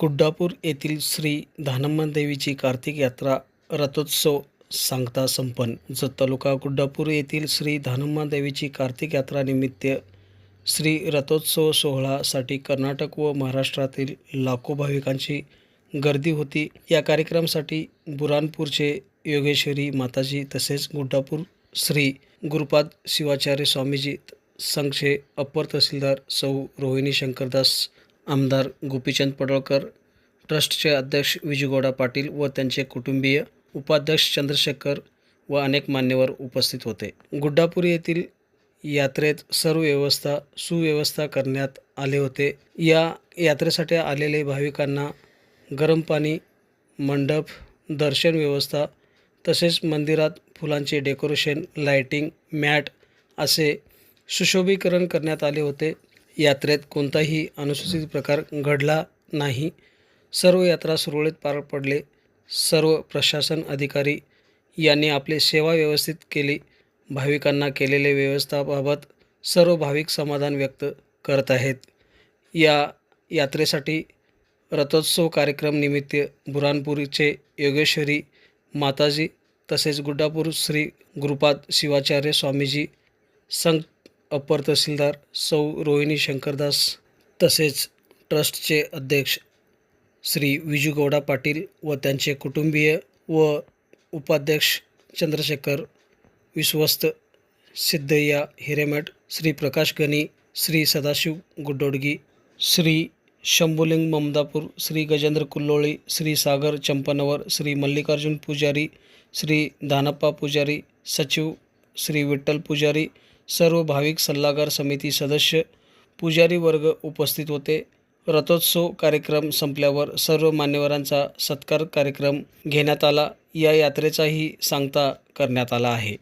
गुड्डापूर येथील श्री धानम्मा देवीची कार्तिक यात्रा रथोत्सव सांगता संपन्न. जत तालुका गुड्डापूर येथील श्री धानम्मा देवीची कार्तिक यात्रा निमित्त श्री रथोत्सव सोहळासाठी कर्नाटक व महाराष्ट्रातील लाखो भाविकांची गर्दी होती. या कार्यक्रमासाठी बुरानपूरचे योगेश्वरी माताजी तसेच गुड्डापूर श्री गुरुपाद शिवाचार्य स्वामीजी संघचे अप्पर तहसीलदार सौ रोहिणी शंकरदास आमदार गोपीचंद पडळकर ट्रस्टचे अध्यक्ष विजयगौडा पाटील व त्यांचे कुटुंबीय उपाध्यक्ष चंद्रशेखर व अनेक मान्यवर उपस्थित होते. गुड्डापूर येथील यात्रेत सर्व व्यवस्था सुव्यवस्था करण्यात आले होते. या यात्रेसाठी आलेले भाविकांना गरम पाणी मंडप दर्शन व्यवस्था तसेच मंदिरात फुलांचे डेकोरेशन लाइटिंग मॅट असे सुशोभीकरण करण्यात आले होते. यात्रेत कोणताही अनुसूचित प्रकार घडला नाही. सर्व यात्रा सुरळीत पार पडले. सर्व प्रशासन अधिकारी यांनी आपली सेवा व्यवस्थित केली. भाविकांना केलेले व्यवस्थाबाबत सर्व भाविक समाधान व्यक्त करत आहेत. या यात्रेसाठी रथोत्सव कार्यक्रम निमित्त बुरानपूरचे योगेश्वरी माताजी तसेच गुड्डापूर श्री गुरुपाद शिवाचार्य स्वामीजी संघ अप्पर तहसीलदार सौ रोहिणी शंकरदास तसेच ट्रस्टचे अध्यक्ष श्री विजूगौडा पाटील व त्यांचे कुटुंबीय व उपाध्यक्ष चंद्रशेखर विश्वस्त सिद्धय्या हिरेमठ श्री प्रकाश गणी श्री सदाशिव गुड्डोडगी श्री शंभुलिंग ममदापूर श्री गजेंद्र कुल्लोळी श्री सागर चंपनवर श्री मल्लिकार्जुन पुजारी श्री दानप्पा पुजारी सचिव श्री विठ्ठल पुजारी सर्व भाविक सल्लागार समिती सदस्य पुजारी वर्ग उपस्थित होते. रथोत्सव कार्यक्रम संपल्यावर सर्व मान्यवरांचा सत्कार कार्यक्रम घेण्यात आला. या यात्रेचाही सांगता करण्यात आला आहे.